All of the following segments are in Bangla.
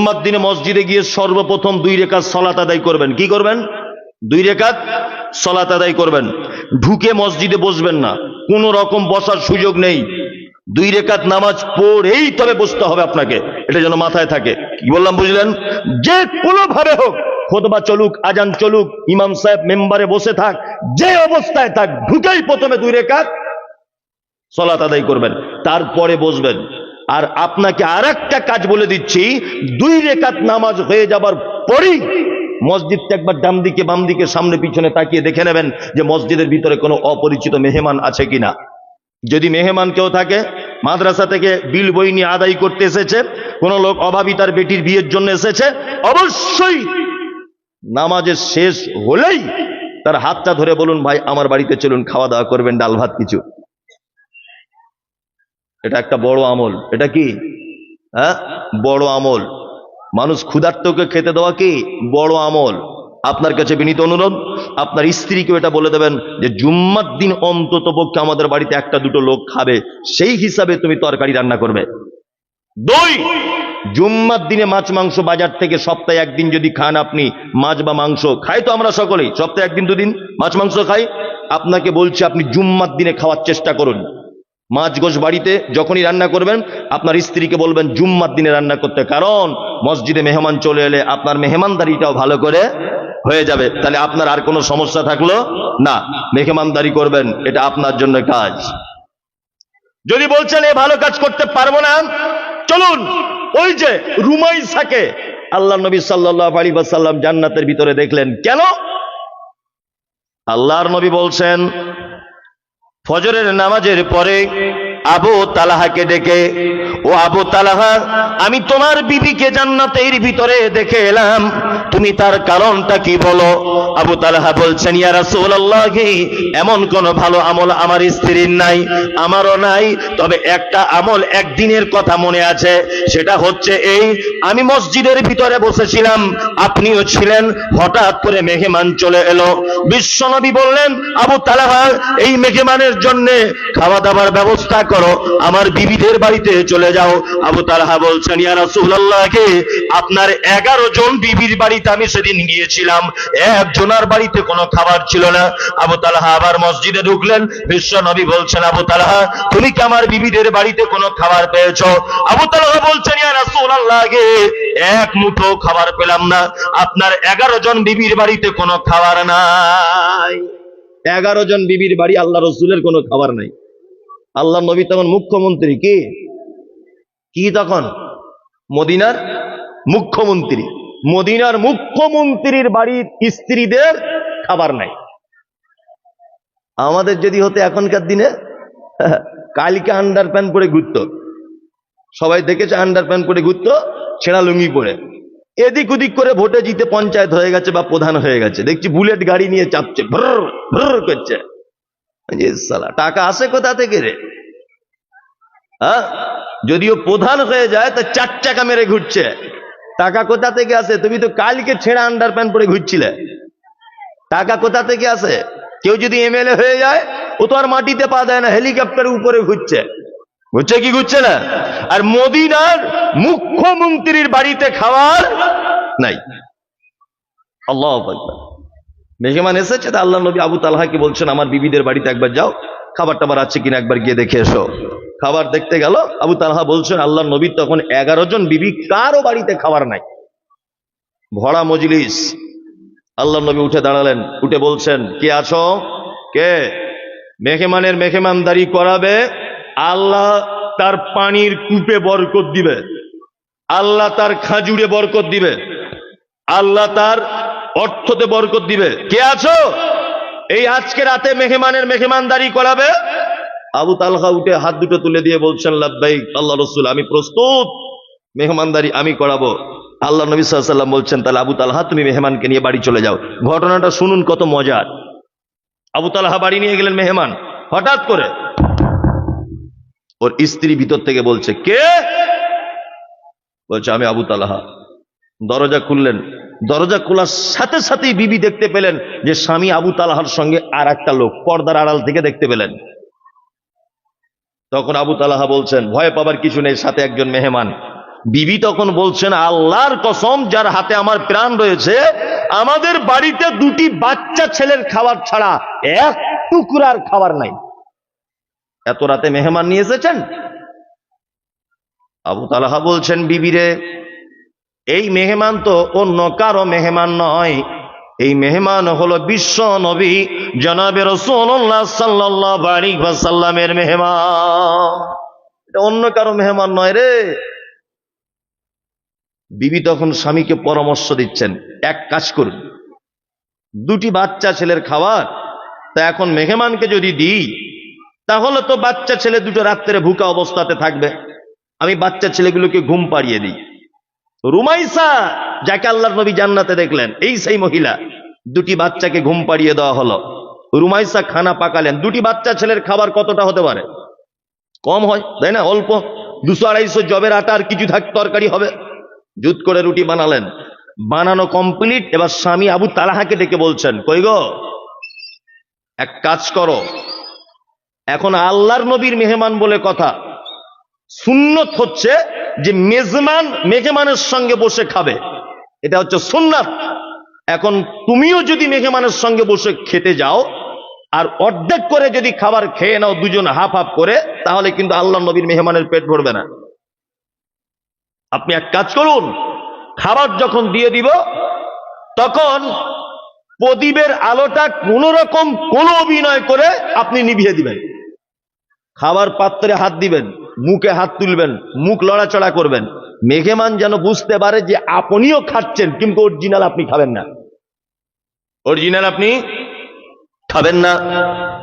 জুম্মার দিনে মসজিদে গিয়ে সর্বপ্রথম দুই রেখাত সলাত আদায় করবেন। কি করবেন? দুই রেখাত সলাত আদায় করবেন। ঢুকে মসজিদে বসবেন না। কোনো রকম বসার সুযোগ নেই। দুই রেখাত নামাজ পড়েই তবে বসতে হবে আপনাকে। এটা যেন মাথায় থাকে। কি বললাম, বুঝলেন? যে কোনো ভাবে হোক, খোদবা চলুক, আজান চলুক, ইমাম সাহেব মেম্বারে বসে থাক, যে অবস্থায় থাক, ঢুকেই প্রথমে দুই রেখাত সলাত আদায় করবেন। তারপরে বসবেন। আর আপনাকে আর একটা কাজ বলে দিচ্ছি, দুই রেখাত নামাজ হয়ে যাবার পরেই মসজিদটা একবার ডাম দিকে, বাম দিকে, সামনে, পিছনে তাকিয়ে দেখে নেবেন যে মসজিদের ভিতরে কোনো অপরিচিত মেহমান আছে কিনা। যদি মেহমান কেউ থাকে, মাদ্রাসা থেকে বিল বই নিয়ে আদায় করতে এসেছে, কোনো লোক অভাবী তার বেটির বিয়ের জন্য এসেছে, অবশ্যই নামাজের শেষ হলেই তার হাতটা ধরে বলুন, ভাই, আমার বাড়িতে চলুন খাওয়া দাওয়া করবেন, ডাল ভাত কিছু। এটা একটা বড় আমল। এটা কি? হ্যাঁ? বড় আমল। মানুষ ক্ষুধার্তকে খেতে দেওয়া কি? বড় আমল। আপনার কাছে বিনীত অনুরোধ, আপনার স্ত্রীকেও এটা বলে দেবেন যে জুম্মার দিন অন্তত পক্ষে আমাদের বাড়িতে একটা দুটো লোক খাবে, সেই হিসাবে তুমি তরকারি রান্না করবে। দুই, জুম্মার দিনে মাছ মাংস বাজার থেকে সপ্তাহে একদিন যদি খান আপনি, মাছ বা মাংস খাই তো আমরা সকলেই, সপ্তাহে একদিন দুদিন মাছ মাংস খাই। আপনাকে বলছি আপনি জুম্মার দিনে খাওয়ার চেষ্টা করুন। মাছ গোশ বাড়িতে যখনই রান্না করবেন, আপনার স্ত্রীকে বলবেন, জুম্মার দিনে রান্না করতে। কারণ মসজিদে মেহমান চলে এলে আপনার মেহমানদারিটাও ভালো করে হয়ে যাবে। তাহলে আপনার আর কোনো সমস্যা থাকল? না। মেহমানদারি করবেন, এটা আপনার জন্য কাজ। যদি বলছেন, এ ভালো কাজ করতে পারব না, চলুন। ওই যে রুমাইসাকে আল্লাহ নবী সাল্লাহ আলী সাল্লাম জান্নাতের ভিতরে দেখলেন। কেন? আল্লাহর নবী বলছেন ফজরের নামাজের পরে আবু তালাহাকে ডেকে, ও আবু তালাহা, আমি তোমার বিবিকে জান্নাতের ভিতরে দেখে এলাম। তুমি তার কারণটা কি বলো? আবু তালাহা বলছেন রাসূলুল্লাহ, এমন কোন ভালো আমল আমার স্ত্রীর নাই, আমারও নাই, তবে একটা আমল একদিনের কথা মনে আছে, সেটা হচ্ছে এই, আমি মসজিদের ভিতরে বসেছিলাম, আপনিও ছিলেন, হঠাৎ করে মেহমান চলে এলো, বিশ্বনবী বললেন, আবু তালাহা, এই মেহমানের জন্য খাওয়া দাওয়ার ব্যবস্থা করো, আমার বিবিদের বাড়িতে চলে যাও। আবু তালাহা বলছেন, ইয়া রাসূলুল্লাহকে আপনার এগারো জন বিবির বাড়িতে আমি সেদিন গিয়েছিলাম। একজনার বাড়িতে কোনো খাবার ছিল না। আবু তালাহা আবার মসজিদে ঢুকলেন। বিশ্ব নবী বলছেন, আবু তালাহা, তুমি কি আমার বিবিদের বাড়িতে কোনো খাবার পেয়েছ? আবু তালাহা বলছেন এক মুঠো খাবার পেলাম না। আপনার এগারো জন বিবির বাড়িতে কোনো খাবার নাই। এগারো জন বিবির বাড়ি আল্লাহ রসুলের কোনো খাবার নাই। আল্লাহ নবী তখন মুখ্যমন্ত্রী কি? কি তখন? মদিনার মুখ্যমন্ত্রী। মদিনার মুখ্যমন্ত্রীর বাড়ির স্ত্রীদের খাবার নাই। আমাদের যদি হতো এখনকার দিনে, কালকে আন্ডার প্যান্ট পরে ঘুরত। সবাই দেখেছে আন্ডার প্যান্ট পরে ঘুরত, ছেঁড়া লুঙ্গি পরে। এদিক ওদিক করে ভোটে জিতে পঞ্চায়েত হয়ে গেছে বা প্রধান হয়ে গেছে। দেখছি বুলেট গাড়ি নিয়ে চাপছে, ভ্রর ভ্রর করছে। টাকা আসে কোথা থেকে রে? হ্যাঁ? যদিও প্রধান হয়ে যায়, তা চার টাকা মেরে ঘুরছে। টাকা কোথা থেকে আসে? তুমি তো কালকে ছেঁড়া আন্ডার প্যান্ট পরে ঘুরছিলে। টাকা কোথা থেকে আসে? কেউ যদি এমএলএ হয়ে যায়, ও তো আর মাটিতে পা দেয় না হেলিকপ্টার উপরে ঘুরছে। ঘুরছে কি ঘুরছে না? আর মদিনার মুখ্যমন্ত্রীর বাড়িতে খাবার নাই। আল্লাহ মেহমান এসেছে তা আল্লাহ নবী আবু তালহাকে বলছেন, আমার বিবিদের বাড়িতে একবার যাও খাবার টাবার আছে কিনা একবার গিয়ে দেখে এসো। খাবার দেখতে গেল, আবু তালহা বলছেন আল্লাহ নবী তখন এগারো জন বিবি কারও বাড়িতে খাবার নাই। ভরা মজলিস। আল্লাহ নবী উঠে দাঁড়ালেন, উঠে বলছেন, কে আছো? কে? মেহমানের মেহমানদারি করাবে, আল্লাহ তার পানির কূপে বরকত দিবে। আল্লাহ তার খাজুরে বরকত দিবে। আল্লাহ তার অর্থতে বরকত দিবে। কে আছো? এই আজকে রাতে মেহমানের মেহমানদারি করাবে আবু তালহা উঠে হাত দুটো তুলে দিয়ে বলছেন, লাব্বাইক, আল্লাহ রসুল, আমি প্রস্তুত। মেহমানদারি আমি করাবো। আল্লাহ নবী সাল্লাম বলছেন, তাহলে আবু তালহা, তুমি মেহমানকে নিয়ে বাড়ি চলে যাও। ঘটনাটা শুনুন কত মজার। আবু তালহা বাড়ি নিয়ে গেলেন মেহমান, হঠাৎ করে। ওর স্ত্রী ভিতর থেকে বলছে, কে? বলছে, আমি আবু তালাহা। দরজা খুললেন। দরজা খোলার সাথে সাথেই বিবি দেখতে পেলেন যে স্বামী আবু তালাহার সঙ্গে আর একটা লোক, পর্দার আড়াল থেকে দেখতে পেলেন। তখন আবু তালাহা বলছেন, ভয় পাবার কিছু নেই, সাথে একজন মেহমান। বিবি তখন বলছেন, আল্লাহর কসম, যার হাতে আমার প্রাণ রয়েছে, আমাদের বাড়িতে দুটি বাচ্চা ছেলের খাবার ছাড়া এক টুকরার খাবার নাই। এত রাতে মেহমান নিয়ে এসেছেন? আবু তালাহা বলছেন বিবিরে এই মেহমান তো অন্য কারও মেহমান নয় এই মেহমান হলো বিশ্ব নবী জনাবে রসুল্লাহ সাল্লাহ আলী সাল্লামের মেহমান। এটা অন্য কারও মেহমান নয় রে। বিবি তখন স্বামীকে পরামর্শ দিচ্ছেন, এক কাজ করুন। দুটি বাচ্চা ছেলের খাবার, তা এখন মেহমানকে যদি দিই, তাহলে তো বাচ্চা ছেলে দুটো রাত্রে ভুকা অবস্থাতে থাকবে। আমি বাচ্চা ছেলেগুলোকে ঘুম পাড়িয়ে দিই। রুমাইসা, যাকে আল্লাহর নবী জান্নাতে দেখলেন, এই সেই মহিলা, দুটি বাচ্চাকে ঘুম পাড়িয়ে দেওয়া হলো। রুমাইসা খানা পাকালেন। দুটি বাচ্চা ছেলের খাবার কতটা হতে পারে? কম হয়, তাই না? অল্প। দুশো আড়াইশো জবের আটা আর কিছু থাক তরকারি হবে। জুত করে রুটি বানালেন। বানানো কমপ্লিট। এবার স্বামী আবু তালাহাকে ডেকে বলছেন, কই গো, এক কাজ করো। এখন আল্লাহর নবীর মেহমান বলে কথা। সুন্নত হচ্ছে যে মেজমান, মেঘেমানের সঙ্গে বসে খাবে। এটা হচ্ছে সুন্নাত। এখন তুমিও যদি মেঘেমানের সঙ্গে বসে খেতে যাও, আর অর্ধেক করে যদি খাবার খেয়ে নাও দুজন হাফ হাফ করে, তাহলে কিন্তু আল্লাহ নবীর মেহমানের পেট ভরবে না। আপনি এক কাজ করুন, খাবার যখন দিয়ে দিব, তখন প্রদীপের আলোটা কোন রকম কোন অভিনয় করে আপনি নিভিয়ে দিবেন। খাবার পাত্রে হাত দিবেন। মুখে হাত তুলবেন, মুখ লড়াচড়া করবেন। মেঘেমান যেন বুঝতে পারে যে আপনিও খাচ্ছেন, কিন্তু অরিজিনাল আপনি খাবেন না। অরিজিনাল আপনি খাবেন না।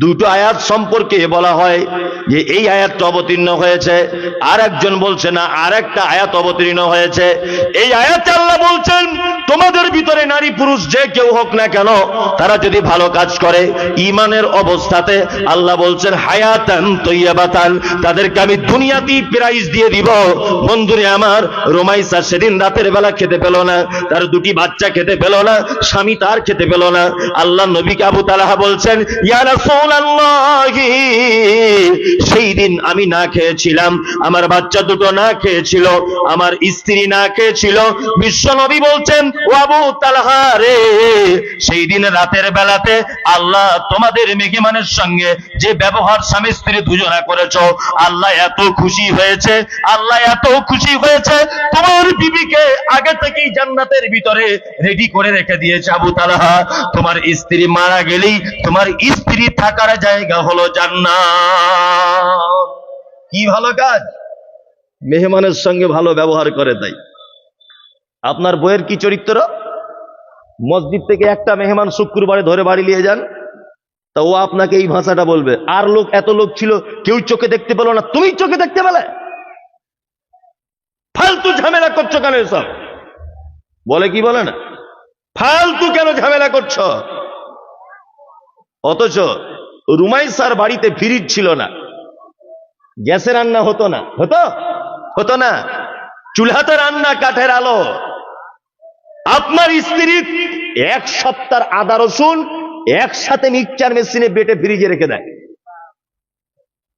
দুটো আয়াত সম্পর্কে বলা হয় যে এই আয়াতটা অবতীর্ণ হয়েছে। আর একজন বলছে, না আর একটা আয়াত অবতীর্ণ হয়েছে। এই আয়াতে আল্লাহ বলছেন, তোমাদের ভিতরে নারী পুরুষ যে কেউ হোক না কেন, তারা যদি ভালো কাজ করে, ইমানের অবস্থাতে আল্লাহ বলছেন, হায়াতান তৈয়াবাতান, তাদেরকে আমি দুনিয়াতেই প্রাইজ দিয়ে দিব। বন্ধুরে আমার, রোমাইসা সেদিন রাতের বেলা খেতে পেল না, তার দুটি বাচ্চা খেতে পেল না, স্বামী তার খেতে পেল না। আল্লাহ নবীকে আবু তালাহা বলছেন, ইয়া রাসূলুল্লাহি সেই দিন আমি না খেয়েছিলাম, আমার বাচ্চা দুটো না খেয়েছিল, আমার স্ত্রী না খেয়েছিল। বিশ্ব নবী বলছেন সেই দিন রাতের বেলাতে আল্লাহ তোমাদের মেঘমানের সঙ্গে যে ব্যবহার স্বামী স্ত্রী দুজনা করেছ, আল্লাহ এত খুশি হয়েছে, আল্লাহ এত খুশি হয়েছে বিবিকে আগে থেকেই জান্নাতের ভিতরে রেডি করে রেখে দিয়েছে আবু তালহা। তোমার স্ত্রী মারা গেলেই তোমার স্ত্রী থাকার জায়গা হলো জান্নাত। কি ভালো কাজ? মেহমানের সঙ্গে ভালো ব্যবহার করে তাই। আপনার বইয়ের কি চরিত্র? মসজিদ থেকে একটা মেহমান শুক্রবারে ধরে বাড়ি নিয়ে যান, তা ও আপনাকে এই ভাষাটা বলবে। আর লোক, এত লোক ছিল, কেউ চোখে দেখতে পেল না। তুমি চোখে দেখতে পেলে? ফালতু ঝামেলা করছ কেন এসব? বলে কি বলে না? ফালতু কেন ঝামেলা করছ? অথচ রুমাইসার বাড়িতে ফ্রিজ ছিল না। গ্যাসে রান্না হতো না। হতো? হতো না। চুলহাতে রান্না, কাঠের আলো। আপনার স্ত্রী এক সপ্তাহ আদা রসুন একসাথে মিক্সচার মেশিনে বেটে ফ্রিজে রেখে দেয়।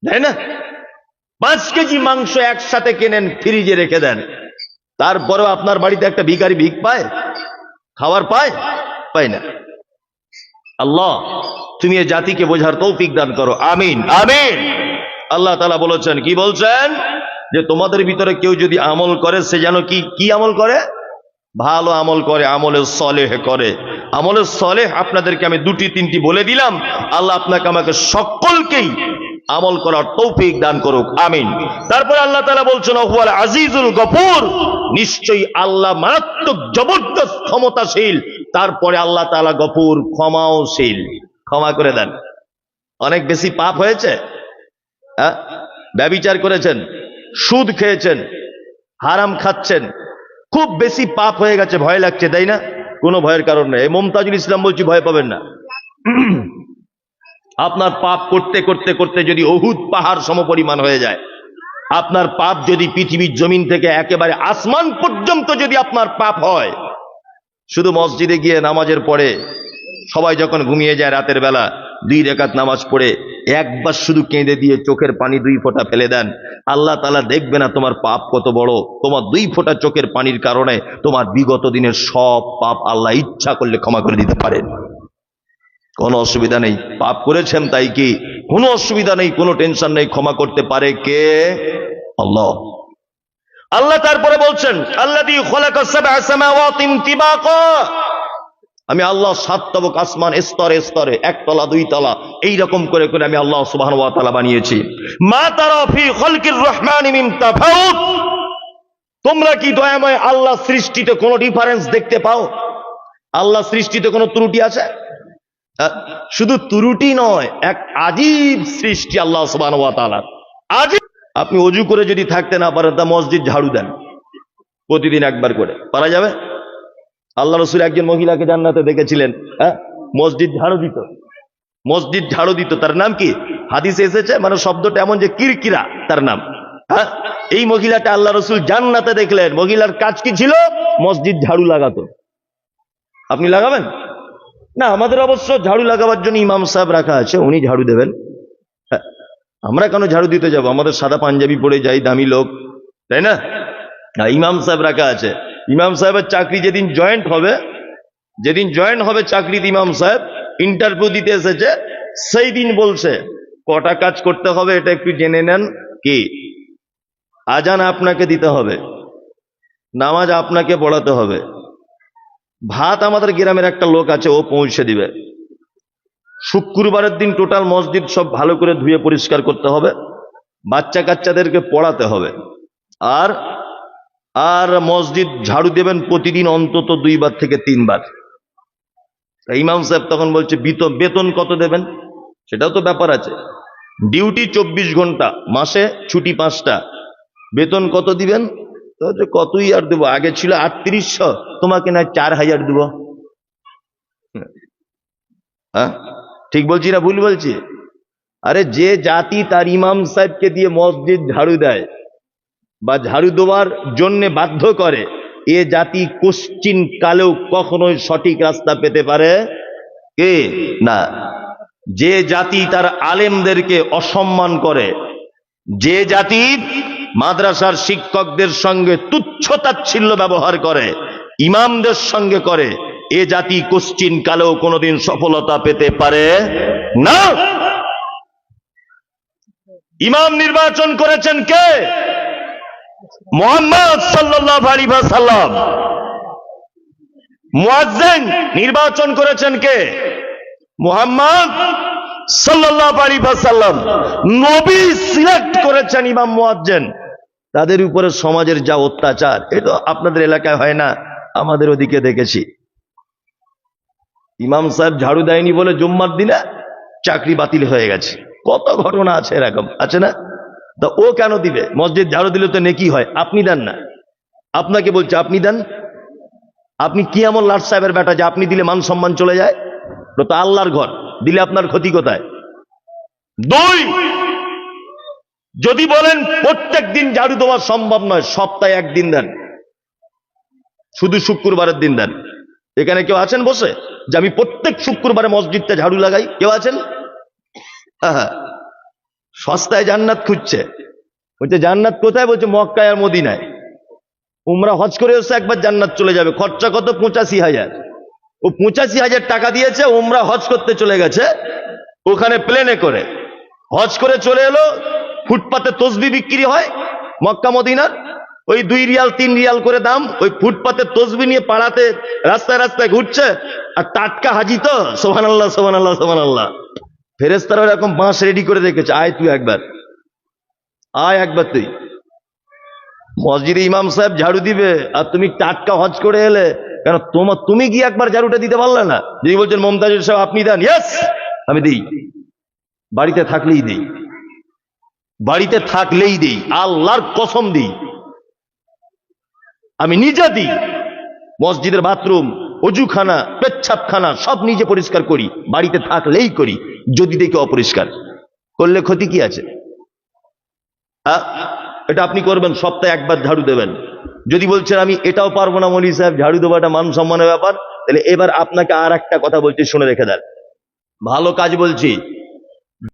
তাই না? পাঁচ কেজি মাংস একসাথে কেনেন ফ্রিজে রেখে দেন। তারপরেও আপনার বাড়িতে একটা ভিখারি ভিক পায়? খাবার পায়? পায় না। আল্লাহ তুমি এ জাতিকে বোঝার তৌফিক দান করো। আমিন। আমিন। আল্লাহ তালা বলেছেন কি বলছেন? যে তোমাদের ভিতরে কেউ যদি আমল করে সে যেন কি কি আমল করে? ভালো আমল করে আমলের সলেহ করে। আমলের সলেহ আপনাদেরকে আমি দুটি তিনটি বলে দিলাম। আল্লাহ আপনাকে আমাকে সকলকেই আমল করার তৌফিক দান করুক, আমিন। তারপর আল্লাহ তালা বলছেন, ওহুয়াল আজিজুল গফুর। নিশ্চয়ই আল্লাহ মারাত্মক জবরদস্ত ক্ষমতাশীল। তারপরে আল্লাহ তালা গফুর ক্ষমাওশীল ক্ষমা করে দেন। অনেক বেশি পাপ হয়েছে? হ্যাঁ? ব্যবিচার করেছেন, সুদ খেয়েছেন, হারাম খাচ্ছেন। খুব বেশি পাপ হয়ে গেছে, ভয় লাগছে, তাই না? কোনো ভয়ের কারণ নেই। মমতাজুল ইসলাম বলছি, ভয় পাবেন না। আপনার পাপ করতে করতে করতে যদি অহুদ পাহাড় সমপরিমাণ হয়ে যায়, আপনার পাপ যদি পৃথিবীর জমিন থেকে একেবারে আসমান পর্যন্ত যদি আপনার পাপ হয়, শুধু মসজিদে গিয়ে নামাজের পরে সবাই যখন ঘুমিয়ে যায় রাতের বেলা, দুই রেখাত নামাজ পড়ে, একবার শুধু কেঁদে দিয়ে চোখের পানি দুই ফোঁটা ফেলে দেন, আল্লাহ তালা দেখবে না তোমার পাপ কত বড়। তোমার দুই ফোঁটা চোখের পানির কারণে তোমার বিগত দিনের সব পাপ আল্লাহ ইচ্ছা করলে ক্ষমা করে দিতে পারেন। কোনো অসুবিধা নেই। পাপ করেছেন তাই কি? কোনো অসুবিধা নেই, কোনো টেনশন নেই, ক্ষমা করতে পারে কে? আল্লাহ। আল্লাহ তারপরে বলছেন আল্লাহ আমি আল্লাহ সাত তবক আসমান স্তরে স্তরে একতলা দুই তলা, এইরকম করে করে আমি আল্লাহ সুবাহ বানিয়েছি। মা তারা রহমান মিন তোমরা কি দয়াময় আল্লাহ সৃষ্টিতে কোনো ডিফারেন্স দেখতে পাও? আল্লাহ সৃষ্টিতে কোনো ত্রুটি আছে? শুধু ত্রুটি নয়, এক আজীব সৃষ্টি আল্লাহ সুবাহ আপনি অজু করে যদি থাকতে না পারেন, তা মসজিদ ঝাড়ু দেন। প্রতিদিন একবার করে। পারা যাবে? আল্লাহ রসুল একজন মহিলাকে জান্নাতে দেখেছিলেন হ্যাঁ? মসজিদ ঝাড়ু দিত। মসজিদ ঝাড়ু দিত। তার নাম কি? হাদিসে এসেছে মানে শব্দটা এমন যে কিরকিরা, তার নাম। হ্যাঁ? এই মহিলাটা আল্লাহ রসুল জান্নাতে দেখলেন। মহিলার কাজ কি ছিল? মসজিদ ঝাড়ু লাগাতো। আপনি লাগাবেন? না আমাদের অবশ্য ঝাড়ু লাগাবার জন্য ইমাম সাহেব রাখা আছে উনি ঝাড়ু দেবেন। হ্যাঁ, আমরা কেন ঝাড়ু দিতে যাব? আমাদের সাদা পাঞ্জাবি পরে যাই দামি লোক তাই না? না ইমাম সাহেব রাখা আছে। ইমাম সাহেবের চাকরি যেদিন জয়েন্ট হবে যেদিন জয়েন্ট হবে চাকরিতে ইমাম সাহেব ইন্টারভিউ দিতে এসেছে সেই দিন বলছে কটা কাজ করতে হবে এটা একটু জেনে নেন কি? আজান আপনাকে দিতে হবে নামাজ আপনাকে পড়াতে হবে। ভাত আমাদের গ্রামের একটা লোক আছে, ও পৌঁছে দিবে। শুক্রবারের দিন টোটাল মসজিদ সব ভালো করে ধুয়ে পরিষ্কার করতে হবে বাচ্চা কাচ্চাদেরকে পড়াতে হবে। আর আর মসজিদ ঝাড়ু দেবেন প্রতিদিন অন্তত দুইবার থেকে তিনবার। ইমাম সাহেব তখন বলছে বেতন কত দেবেন? সেটাও তো ব্যাপার আছে। ডিউটি চব্বিশ ঘণ্টা, মাসে ছুটি পাঁচটা। বেতন কত দিবেন? কতই আর দেবো? আগে ছিল আটত্রিশশো। তোমাকে না চার হাজার দেবো। হ্যাঁ? ঠিক বলছি না, ভুল বলছি? আরে যে জাতি তার ইমাম সাহেবকে দিয়ে মসজিদ ঝাড়ু দেয় বা ঝাড়ু দেওয়ার জন্য বাধ্য করে, এ জাতি কোশ্চিন কালেও কখনোই সঠিক রাস্তা পেতে পারে? কে? না। যে জাতি তার আলেমদেরকে অসম্মান করে, যে জাতি মাদ্রাসার শিক্ষকদের সঙ্গে তুচ্ছ তাচ্ছিল্য ব্যবহার করে ইমামদের সঙ্গে করে, এ জাতি কোশ্চিন কালেও কোনোদিন সফলতা পেতে পারে না। ইমাম নির্বাচন করেছেন কে? মোহাম্মদ সাল্লাহ আলী সাল্লাম মুয়াজ্জিন নির্বাচন করেছেন কে? মোহাম্মদ সাল্লাহ আলী সাল্লাম নবী সিলেক্ট করেছেন ইমাম মুয়াজ্জিন। তাদের উপরে সমাজের যা অত্যাচার এটা আপনাদের এলাকায় হয় না। আমাদের ওদিকে দেখেছি। ইমাম সাহেব ঝাড়ু দেয়নি বলে জুম্মার দিনে চাকরি বাতিল হয়ে গেছে। কত ঘটনা আছে এরকম, আছে না? তা ও কেন দিবে? মসজিদ ঝাড়ু দিলে তো নেকি হয়, আপনি দেন না। আপনাকে বলছে, আপনি দেন। আপনি কি এমন লাট সাহেবের বেটা যে আপনি দিলে মান সম্মান চলে যায়? তো আল্লাহর ঘর, দিলে আপনার ক্ষতি কোথায়? দুই, যদি বলেন প্রত্যেক দিন ঝাড়ু দেওয়া সম্ভব নয়, সপ্তাহে একদিন দেন। শুধু শুক্রবারের দিন দেন। এখানে কেউ আছেন বসে? যে আমি প্রত্যেক শুক্রবারে মসজিদটা ঝাড়ু লাগাই কেউ আছেন? আহা, সস্তায় জান্নাত খুঁজছে। বলছে জান্নাত কোথায়? বলছে মক্কায় আর মদিনায়। উমরা হজ করে এসে একবার জান্নাত চলে যাবে। খরচা কত? পঁচাশি হাজার। ও পঁচাশি হাজার টাকা দিয়েছে উমরা হজ করতে চলে গেছে ওখানে প্লেনে করে। হজ করে চলে এলো ফুটপাতে তসবি বিক্রি হয় মক্কা মদিনার ওই দুই রিয়াল, তিন রিয়াল করে দাম, ওই ফুটপাতে তসবি নিয়ে পাড়াতে রাস্তায় রাস্তায় ঘুরছে, আর টাটকা হাজি তো? সোহান আল্লাহ সোহান আল্লাহ সোহান আল্লাহ ফেরেস্তারা এরকম বাঁশ রেডি করে রেখেছে। আয় তুই একবার। আয় একবার তুই। মসজিদে ইমাম সাহেব ঝাড়ু দিবে, আর তুমি টাটকা হজ করে এলে, কেন তোমার তুমি কি একবার ঝাড়ুটা দিতে পারলে না? যদি বলছেন মমতাজুর সাহেব, আপনি দেন। ইয়েস আমি দিই। বাড়িতে থাকলেই দিই। বাড়িতে থাকলেই দিই। আল্লাহর কসম দিই। আমি নিজে দিই। মসজিদের বাথরুম, অজুখানা, পেচ্ছাপখানা, সব নিজে পরিষ্কার করি, বাড়িতে থাকলেই করি, যদি দেখি অপরিষ্কার। করলে ক্ষতি কি আছে? এটা আপনি করবেন, সপ্তাহে একবার ঝাড়ু দেবেন। যদি বলছেন, আমি এটাও পারব না মলি সাহেব, ঝাড়ু দেবো এটা মান সম্মানের ব্যাপার, তাহলে এবার আপনাকে আর একটা কথা বলছি, শুনে রেখে দেন। ভালো কাজ বলছি